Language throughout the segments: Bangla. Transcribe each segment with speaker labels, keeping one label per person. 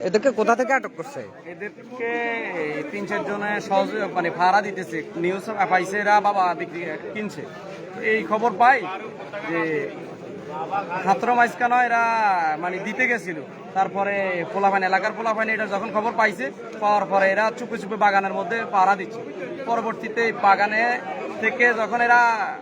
Speaker 1: এদেরকে কোথা থেকে আটক করছে?
Speaker 2: এদেরকে তিন চার জনে সহজ মানে ভাড়া দিতেছে। নিউজ পাইছে এরা, বাবা বিক্রি কিনছে। এই খবর পাই যে ছাত্র মাইজকানো এরা মানে দিতে গেছিল। তারপরে পোলাপানি এলাকার পোলাপানি এটা যখন খবর পাইছে, পাওয়ার পরে এরা চুপে চুপে বাগানের মধ্যে পাড়া দিচ্ছে। পরবর্তীতে বাগানে থেকে যখন এরা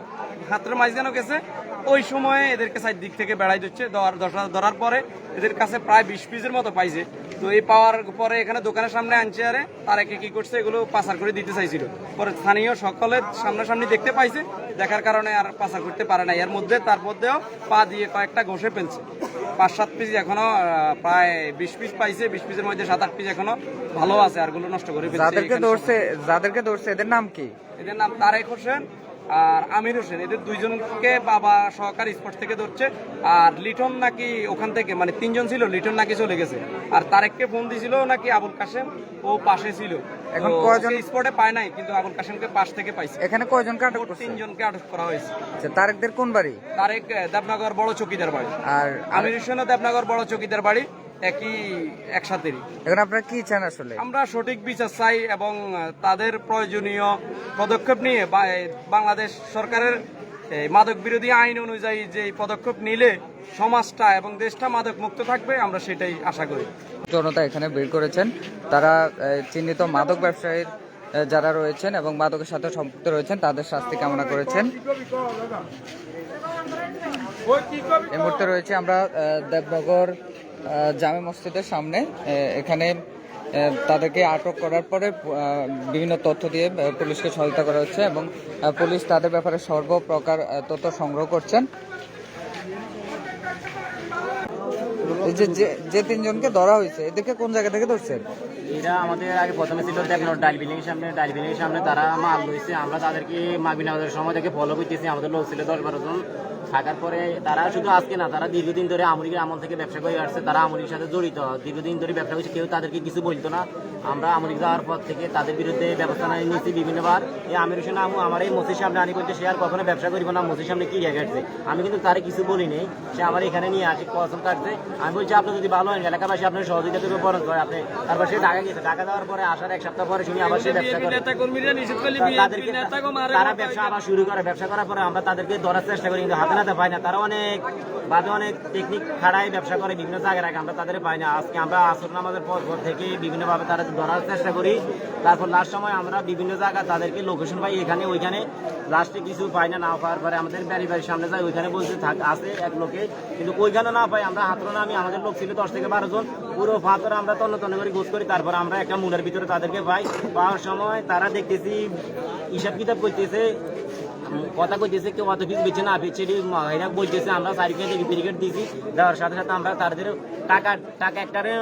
Speaker 2: ছাত্র মাইজকানো গেছে, ওই সময় এদেরকে সাইড দিক থেকে বেড়াই দিচ্ছে। ধর- ধরা- ধরার পরে এদের কাছে প্রায় বিশ পিসের মতো পাইছে। তো এই পাওয়ার পরে এখানে দোকানের সামনে আনছে আরে তার একে কি করছে এগুলো পাচার করে দিতে চাইছিল। পরে স্থানীয় সকলের সামনাসামনি দেখতে পাইছে দেখার কারণে আর পাচার করতে পারে না এর মধ্যে তার মধ্যেও পা দিয়ে কয়েকটা ঘষে ফেলছে। পাঁচ সাত পিস এখনও প্রায় বিশ পিস পাইছে বিশ পিসের মধ্যে সাত আট পিস এখনও ভালো আছে আরগুলো নষ্ট করে ফেলছে
Speaker 1: যাদেরকে ধরছে যাদেরকে ধরছে এদের নাম কি?
Speaker 2: এদের নাম তারেক হোসেন। আর আমির হোসেন এদের দুইজনকে বাবা সহকারী স্পট থেকে ধরছে। আর লিটন নাকি ওখান থেকে মানে তিনজন ছিল লিটন নাকি চলে গেছে। আর তারেককে ফোন দিছিল নাকি আবুল কাশেম ও পাশে ছিল।
Speaker 1: এখন কয়জন-
Speaker 2: স্পটে পায় নাই কিন্তু আবুল কাশেমকে পাশ থেকে পাইছে।
Speaker 1: এখানে কয়জনকে আটক করছে?
Speaker 2: তিনজনকে আটক করা হয়েছে।
Speaker 1: আচ্ছা, তারেকদের কোন বাড়ি?
Speaker 2: তারেক দেবনগর বড় চকিদার বাড়ি।
Speaker 1: আর
Speaker 2: আমির হোসেনও দেবনগর বড় চকিদার বাড়ি। একই একসাথেরই।
Speaker 1: এখন আপনারা কি চান আসলে?
Speaker 2: আমরা সঠিক বিচার চাই এবং তাদের প্রয়োজনীয় পদক্ষেপ নিয়ে বাংলাদেশ সরকারের মাদক বিরোধী আইন অনুযায়ী যে পদক্ষেপ নিলে সমাজটা এবং দেশটা মাদক মুক্ত থাকবে আমরা সেটাই আশা করি।
Speaker 1: জনতা এখানে বের করেছেন। তারা চিহ্নিত মাদক ব্যবসায়ীর যারা রয়েছেন এবং মাদকের সাথে সম্পৃক্ত রয়েছেন তাদের শাস্তি কামনা করেছেন। এই মুহূর্তে রয়েছে আমরা দেবনগর জামে মসজিদের সামনে এখানে তাদেরকে আটক করার পরে বিভিন্ন তথ্য দিয়ে পুলিশকে সহায়তা করা হচ্ছে এবং পুলিশ তাদের ব্যাপারে সর্বপ্রকার তথ্য সংগ্রহ করছেন। যে যে- তিনজনকে ধরা হয়েছে এদেরকে কোন জায়গা থেকে ধরছেন?
Speaker 3: এরা আমাদের আগে প্রথমে ছিল দেখল ডাল সামনে ডাল সামনে তারা মাল লইছে। আমরা তাদেরকে মাগবিনা আমাদের সময় থেকে ফলো করতেছি, আমাদের লোক ছিল দশ বারো জন। থাকার পরে তারা শুধু আজকে না, তারা দীর্ঘদিন ধরে আমলিকের আমল থেকে ব্যবসা করে আসছে, তারা আমলির সাথে জড়িত। দীর্ঘদিন ধরে ব্যবসা করছে, কেউ তাদেরকে কিছু বলতো না। আমরা আমরিক যাওয়ার পর থেকে তাদের বিরুদ্ধে ব্যবস্থা নিয়ে নিয়েছি বিভিন্নবার। এই আমির হোসেন আমু আমার এই মসির সামনে আনি বলছে সে আর কখনো ব্যবসা করিব না মসির সামনে কি গেছে আমি কিন্তু তারে কিছু বলি নেই সে আমার এখানে নিয়ে আসি কসম কাটছে। আমি বলছি আপনি যদি ভালো হয় এলাকাবাসী আপনার সহযোগিতা করবে বরং করে আপনি তারপর সে ঢাকা গেছে। ঢাকা দেওয়ার পরে আসার এক সপ্তাহ পরে শুনি আবার সে ব্যবসা করে। তাদেরকে তারা ব্যবসা আবার শুরু করে। ব্যবসা করার পরে আমরা তাদেরকে ধরার চেষ্টা করি কিন্তু হাতে নাতে পাই না। তারা অনেক বাদে অনেক টেকনিক খাড়াই ব্যবসা করে বিভিন্ন জায়গায় রাখে। আমরা তাদের পাই না। আজকে আমরা আসর নামাজের পর পর থেকে বিভিন্নভাবে তারা ধরার চেষ্টা করি। তারপর লাস্ট সময় আমরা বিভিন্ন জায়গা তাদেরকে লোকেশন পাই। এখানে, ওইখানে। লাস্টে কিছু পাই না না পাওয়ার পরে আমাদের বাড়ি বাড়ির সামনে যাই ওইখানে বলছে, থাক, আছে এক লোকে। কিন্তু ওইখানে না পাই, আমরা হাতর নামি, আমাদের লোক ছিল দশ থেকে বারো জন। পুরো ফাঁতরে আমরা তন্ন তন্ন করে গোছ করি। তারপর আমরা একটা মুলের ভিতরে তাদেরকে পাই। পাওয়ার সময় তারা দেখতেছি, হিসাব কিতাব করতেছে, কথা কইতেছে, কেউ অত ফিস বেছে না বেছে এরা বলতেছে আমরা সার্টিফিকেট ব্রিগেড দিয়েছি দেওয়ার সাথে সাথে আমরা তাদের টাকা টাকা একটারে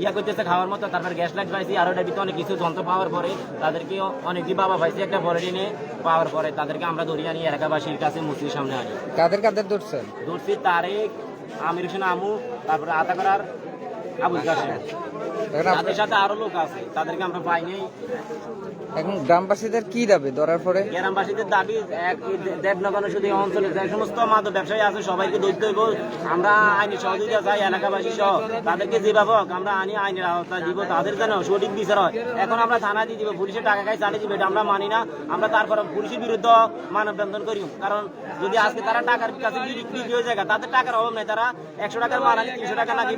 Speaker 3: ইয়া করতেছে, খাওয়ার মতো। তারপর গ্যাস লাইট পাইছি আর ওটার ভিতরে অনেক কিছু যন্ত্র পাওয়ার পরে তাদেরকে অনেকই বাবা পাইছি একটা বড় নিয়ে পাওয়ার পরে তাদেরকে আমরা ধরিয়ে আনি এলাকাবাসীর কাছে মুসলির সামনে আনি।
Speaker 1: কাদের কাদের ধরছেন
Speaker 3: ধরছি তারেক আমির হোসেন আমু তারপরে আতা করার আবুল কাসেম
Speaker 1: আপ-
Speaker 3: তাদের সাথে আরও লোক আছে তাদেরকে আমরা
Speaker 1: এখন গ্রামবাসীদের কি দাবি ধরার পরে?
Speaker 3: গ্রামবাসীদের দাবি এক দেবনগর শুধু অঞ্চলে যে সমস্ত মাদক ব্যবসায়ী আছে সবাইকে ধরতে হইব। আমরা আইনি সহযোগিতা চাই এলাকাবাসী সহ। তাদেরকে যেভাবে হোক আমরা আইনি আইনের আওতা দিব তাদের যেন সঠিক বিচার হয়। এখন আমরা থানায় দিয়ে দিব পুলিশের টাকা খাই চালিয়ে দিব এটা আমরা মানি না। আমরা তারপর পুলিশের বিরুদ্ধে মানববন্ধন করি। কারণ যদি আজকে তারা টাকার কাছে বিক্রি হয়ে যায় তাদের টাকার অভাব নেই। তারা একশো টাকার মাল আনি তিনশো টাকা নাকি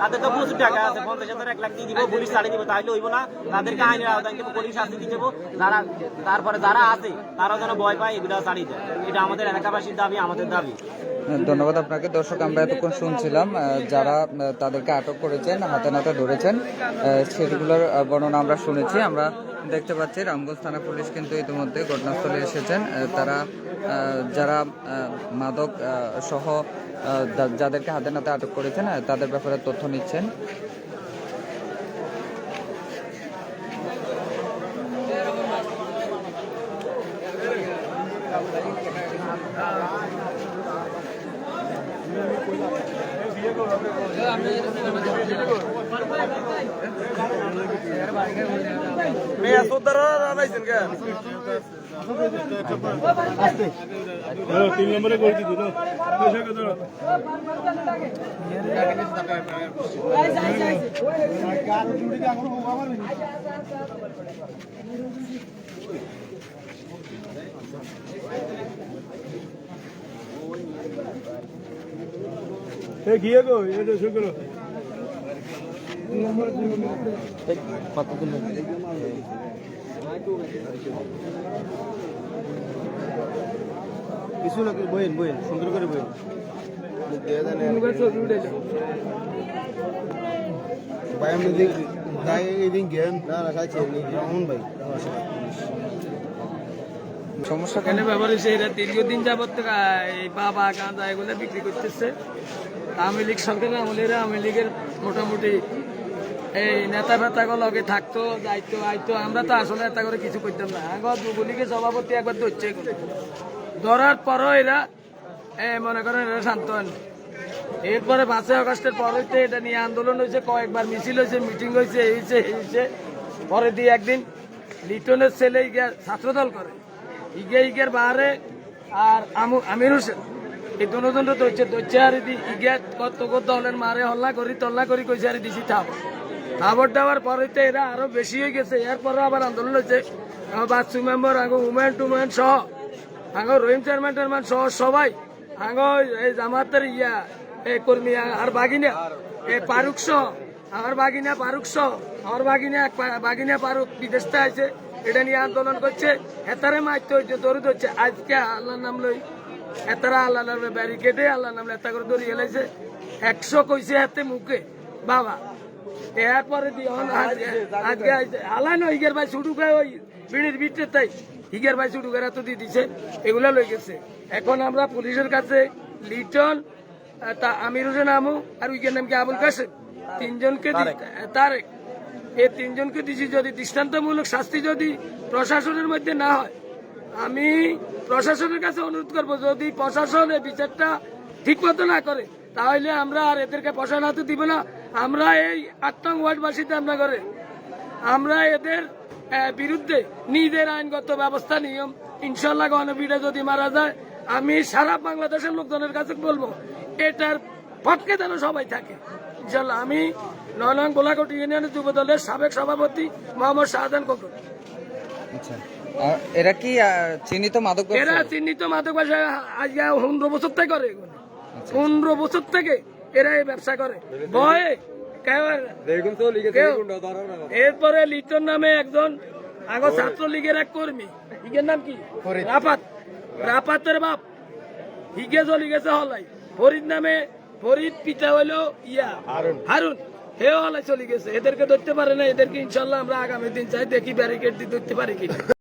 Speaker 3: তাদের তো প্রচুর টাকা আছে পঞ্চাশ হাজার এক লাখ দিয়ে দিব? পুলিশ ছাড়িয়ে দিব হইব না। তাদেরকে আইনের আওতায় দিব পুলিশ শাস্তি দিয়ে যারা তারপরে যারা আছে যেন ভয় পায়, এগুলো ছাড়িয়ে দেয়। এটা আমাদের এলাকাবাসীর দাবি, আমাদের দাবি।
Speaker 1: ধন্যবাদ আপনাকে। দর্শক, আমরা এতক্ষণ শুনছিলাম যারা তাদেরকে আটক করেছেন, হাতে নাতে ধরেছেন সেগুলোর বর্ণনা আমরা শুনেছি। আমরা দেখতে পাচ্ছি, রামগঞ্জ থানা পুলিশ কিন্তু ইতিমধ্যে ঘটনাস্থলে এসেছেন। তারা যারা মাদক সহ যাদেরকে হাতে নাতে আটক করেছেন তাদের ব্যাপারে তথ্য নিচ্ছেন।
Speaker 4: তিন নম্বরে দিত না এ গিয়ে গো? এটা শুক্র কিছু না বইন বইন সুন্দর করে বইন ভাই আমি এদিন গেম না খাইছি অমন ভাই।
Speaker 1: সমস্যা কেন?
Speaker 5: ব্যাপার হচ্ছে এরা দীর্ঘদিন থেকে এই বাবা গাঁজা এগুলো বিক্রি করতেছে। আওয়ামী লীগ সরকারের আমলেরা আওয়ামী লীগের মোটামুটি এই নেতা ফেতা লগে থাকতো, যাইতো, আইতো। আমরা তো আসলে নেতা করে কিছু করতাম না। একবার যুবলীগের সভাপতি একবার ধরছে। ধরার পরও এরা মনে করেন এরা শান্ত হন এরপরে পাঁচই আগস্টের পর হইতে এটা নিয়ে আন্দোলন হয়েছে, কয়েকবার মিছিল হয়েছে, মিটিং হয়েছে হয়েছে হয়েছে। পরে দিয়ে একদিন লিটনের ছেলে ছাত্রদল করে। ইগে ইগের বাহারে আর আমু- আমির হোসেন। এই দুজন দৈচ্ছে দৈচ্ছে আর দি ইগে কত কত দলের মারে হল্লা করি, তল্লা করি কইছে আর দিছি থাপ। থাপর দেওয়ার পরে তো এরা আরও বেশি হয়ে গেছে। এরপরে আবার আন্দোলন হয়েছে বাচ্চু মেম্বার আগে উমেন টুমেন সহ। আগে রহিম চেয়ারম্যান টেয়ারম্যান সহ সবাই। আগে এই জামাতের ইয়া এই কর্মী, আর বাগিনা এই পারুক সহ। আমার বাগিনা পারুক সহ। আমার বাগিনা বাগিনা পারুক, বিদেশ থেকে আছে এটা নিয়ে আন্দোলন করছে। হেতারে মারতে হচ্ছে দৌড় হচ্ছে। আজকে আল্লাহর নাম লই হেতারা আল্লাহ নামে ব্যারিকেডে আল্লাহ নামে এত করে দৌড়িয়ে এলাইছে একশো কইছে হাতে মুখে। বাবা এরপরে আজকে আজকে নয় হিগের ভাই ছুটু খায় ওই বিড়ির ভিতরে তাই। হিগের ভাই ছুটু এত দিয়ে দিছে। এগুলা লই গেছে। এখন আমরা পুলিশের কাছে লিটন তা আমির হোসেন আমু আর উইকের নাম কি? আবুল কাসেম তিনজনকে তারেক। এই তিনজনকে দিছি যদি দৃষ্টান্তমূলক শাস্তি যদি প্রশাসনের মধ্যে না হয়, আমি প্রশাসনের কাছে অনুরোধ করব, যদি প্রশাসন এই বিচারটা ঠিক মতো না করে, তাহলে আমরা আর এদেরকে প্রশাসন হাতে দিব না। আমরা এই আটটাং ওয়ার্ডবাসীতে আমরা করে, আমরা এদের বিরুদ্ধে নিজের আইনগত ব্যবস্থা, নিয়ম ইনশাল্লাহ গণপিঠে যদি মারা যায়, আমি সারা বাংলাদেশের লোকজনের কাছে বলব, এটার পক্ষে যেন সবাই থাকে। ইনশাল্লাহ আমি নয়নং গোলাকোটি ইউনিয়নের যুব দলের সাবেক সভাপতি মোহাম্মদ শাহজাহান ককর
Speaker 1: আচ্ছা। এরা কি চিহ্নিত মাদক
Speaker 5: এরা চিহ্নিত মাদক ব্যবসা আজকে পনেরো বছর থেকে করে এগুলো। পনেরো বছর থেকে এরা এই ব্যবসা করে। ভয়ে। এরপরে লিটন নামে একজন আগো ছাত্রলীগের এক কর্মী। হিগের নাম কি? রাপাত রাফাতের বাপ। হিগে চলে গেছে হলাই। ফরিদ নামে ফরিদ পিতা হলো ইয়া হারুন। হেও হেওয়ালা চলে গেছে। এদেরকে ধরতে পারে না এদেরকে ইনশাল্লাহ আমরা আগামী দিন চাই দেখি ব্যারিকেড দিয়ে ধরতে পারি কিনা।